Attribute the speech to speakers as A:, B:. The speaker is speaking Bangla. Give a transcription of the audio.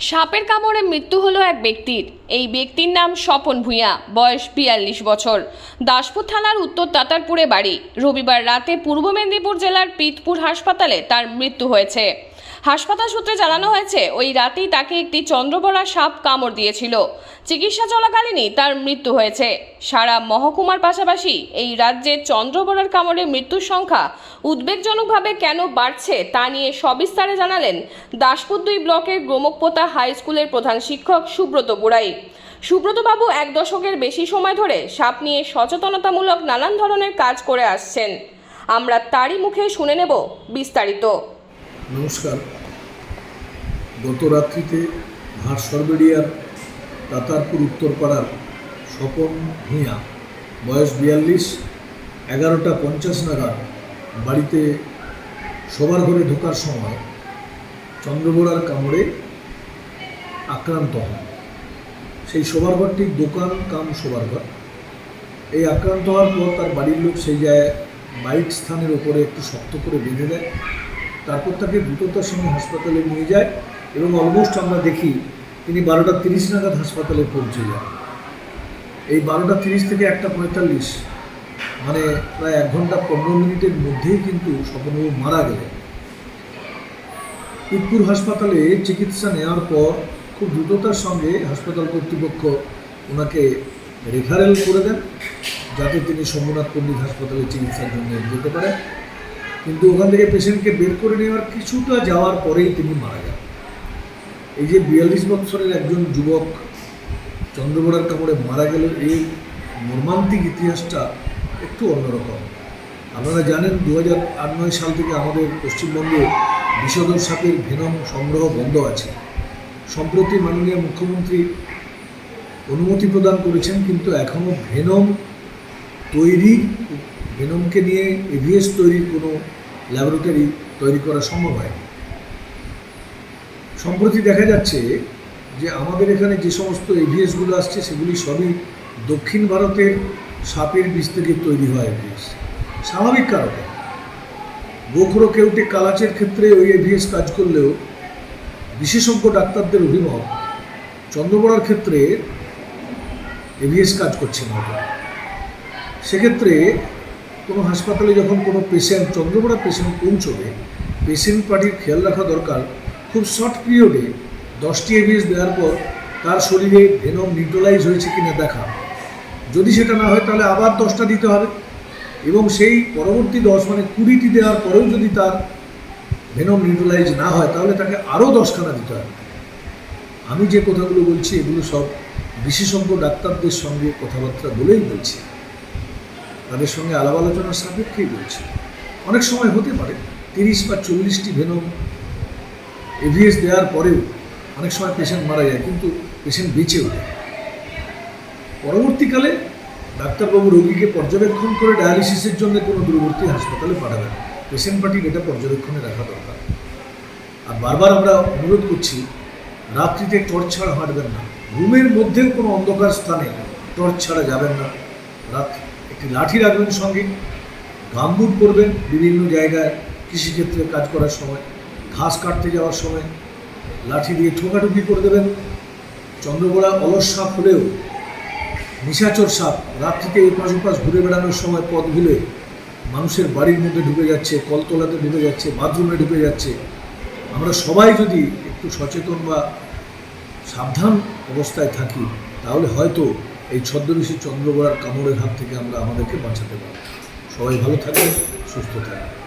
A: সাপের কামড়ে মৃত্যু হলো এক ব্যক্তির। এই ব্যক্তির নাম স্বপন ভূঁইয়া, বয়স বিয়াল্লিশ বছর। দাসপুর থানার উত্তর তাতারপুরে বাড়ি। রবিবার রাতে পূর্ব মেদিনীপুর জেলার পিতপুর হাসপাতালে তার মৃত্যু হয়েছে। হাসপাতাল সূত্রে জানানো হয়েছে, ওই রাতেই তাকে একটি চন্দ্রবড়া সাপ কামড় দিয়েছিল। চিকিৎসা চলাকালীনই তার মৃত্যু হয়েছে। সারা মহকুমার পাশাপাশি এই রাজ্যে চন্দ্রবড়ার কামড়ে মৃত্যুর সংখ্যা উদ্বেগজনকভাবে কেন বাড়ছে তা নিয়ে সবিস্তারে জানালেন দাসপুর দুই ব্লকের গ্রমকপোতা হাই স্কুলের প্রধান শিক্ষক সুব্রত বুড়াই। সুব্রতবাবু এক দশকের বেশি সময় ধরে সাপ নিয়ে সচেতনতামূলক নানান ধরনের কাজ করে আসছেন। আমরা তারই মুখে শুনে নেব বিস্তারিত।
B: নমস্কার। গত রাত্রিতে ভাট সরবেরিয়ার তাতারপুর উত্তরপাড়ার স্বপন ভূঁইয়া, বয়স বিয়াল্লিশ, এগারোটা পঞ্চাশ নাগাদ বাড়িতে শোবার ঘরে ঢোকার সময় চন্দ্রবোড়ার কামড়ে আক্রান্ত হন। সেই শোবার ঘরটি দোকান কাম শোবার ঘর। এই আক্রান্ত হওয়ার পর তার বাড়ির লোক সেই জায়গায় বাইক স্থানের ওপরে একটু শক্ত করে বেঁধে দেয়। তারপর তাকে দ্রুততার সঙ্গে হাসপাতালে নিয়ে যায় এবং অলমোস্ট আমরা দেখি তিনি বারোটা তিরিশ নাগাদ হাসপাতালে পৌঁছে যান এই বারোটা তিরিশ থেকে একটা পঁয়তাল্লিশ মানে প্রায় এক ঘণ্টা পনেরো মিনিটের মধ্যেই কিন্তু স্বপনবাবু মারা গেলেন। পিতপুর হাসপাতালে চিকিৎসা নেওয়ার পর খুব দ্রুততার সঙ্গে হাসপাতাল কর্তৃপক্ষ ওনাকে রেফারেল করে দেন, যাতে তিনি সোমনাথ পণ্ডিত হাসপাতালে চিকিৎসার জন্য যেতে পারেন। কিন্তু ওখান থেকে পেশেন্টকে বের করে নেওয়ার কিছুটা যাওয়ার পরেই তিনি মারা যান। এই যে বিয়াল্লিশ বছরের একজন যুবক চন্দ্রবড়ার কামড়ে মারা গেল, এই মর্মান্তিক ইতিহাসটা একটু অন্যরকম। আপনারা জানেন দু হাজার আট, নয় সাল থেকে আমাদের পশ্চিমবঙ্গে বিষধর সাপের ভেনম সংগ্রহ বন্ধ আছে। সম্প্রতি মাননীয় মুখ্যমন্ত্রী অনুমতি প্রদান করেছেন, কিন্তু এখনও ভেনম তৈরি, ভেনমকে নিয়ে এভিএস তৈরির কোনো ল্যাবরেটরি তৈরি করা সম্ভব হয়নি। সম্প্রতি দেখা যাচ্ছে যে আমাদের এখানে যে সমস্ত এভিএসগুলো আসছে, সেগুলি সবই দক্ষিণ ভারতের সাপের বীজ থেকে তৈরি হয় এভিএস স্বাভাবিক কারণে, গোখরো কেউটে কালাচের ক্ষেত্রে ওই এভিএস কাজ করলেও বিশেষজ্ঞ ডাক্তারদের অভিমত চন্দ্রবড়ার ক্ষেত্রে এভিএস কাজ করছে না। সেক্ষেত্রে কোনো হাসপাতালে যখন কোনো পেশেন্ট চন্দ্রপড়া পেশেন্ট পৌঁছবে পেশেন্ট পার্টির খেয়াল রাখা দরকার। খুব শর্ট পিরিয়ডে দশটি এভিএস দেওয়ার পর তার শরীরে ভেনম নিউট্রালাইজ হয়েছে কিনা দেখা। যদি সেটা না হয় তাহলে আবার দশটা দিতে হবে। এবং সেই পরবর্তী দশ মানে কুড়িটি দেওয়ার পরেও যদি তার ভেনম নিউট্রালাইজ না হয়, তাহলে তাকে আরও দশখানা দিতে হবে। আমি যে কথাগুলো বলছি, এগুলো সব বিশেষজ্ঞ ডাক্তারদের সঙ্গে কথাবার্তা বলেই বলছি। তাদের সঙ্গে আলাপ আলোচনার সাপেক্ষেই বলছি। অনেক সময় হতে পারে তিরিশ বা চল্লিশটি ভেনম এভিএস দেওয়ার পরেও অনেক সময় পেশেন্ট মারা যায়, কিন্তু পেশেন্ট বেঁচেও যায় পরবর্তীকালে ডাক্তারবাবু রোগীকে পর্যবেক্ষণ করে ডায়ালিসিসের জন্য কোনো দূরবর্তী হাসপাতালে পাঠাবেন। পেশেন্ট পার্টির এটা পর্যবেক্ষণে রাখা দরকার। আর বারবার আমরা অনুরোধ করছি, রাত্রিতে টর্চ ছাড়া হাঁটবেন না। রুমের মধ্যেও কোনো অন্ধকার স্থানে টর্চ ছাড়া যাবেন না। রাত একটি লাঠি রাখবেন সঙ্গে, গামবুট পরবেন বিভিন্ন জায়গায় কৃষিক্ষেত্রে কাজ করার সময়, ঘাস কাটতে যাওয়ার সময়, লাঠি দিয়ে ঠোকাঠুকি করে দেবেন। চন্দ্রগোড়া অলস সাপ হলেও নিশাচর সাপ রাত্রিতে এপাশ ওপাশ ঘুরে বেড়ানোর সময় পথ ভুলে মানুষের বাড়ির মধ্যে ঢুকে যাচ্ছে, কলতলাতে ঢুকে যাচ্ছে, বাথরুমে ঢুকে যাচ্ছে। আমরা সবাই যদি একটু সচেতন বা সাবধান অবস্থায় থাকি, তাহলে হয়তো এই ছদ্মবেশী চন্দ্রগড়ার কামড়ের হাত থেকে আমরা আমাদেরকে বাঁচাতে পারি সবাই ভালো থাকবেন, সুস্থ থাকবেন।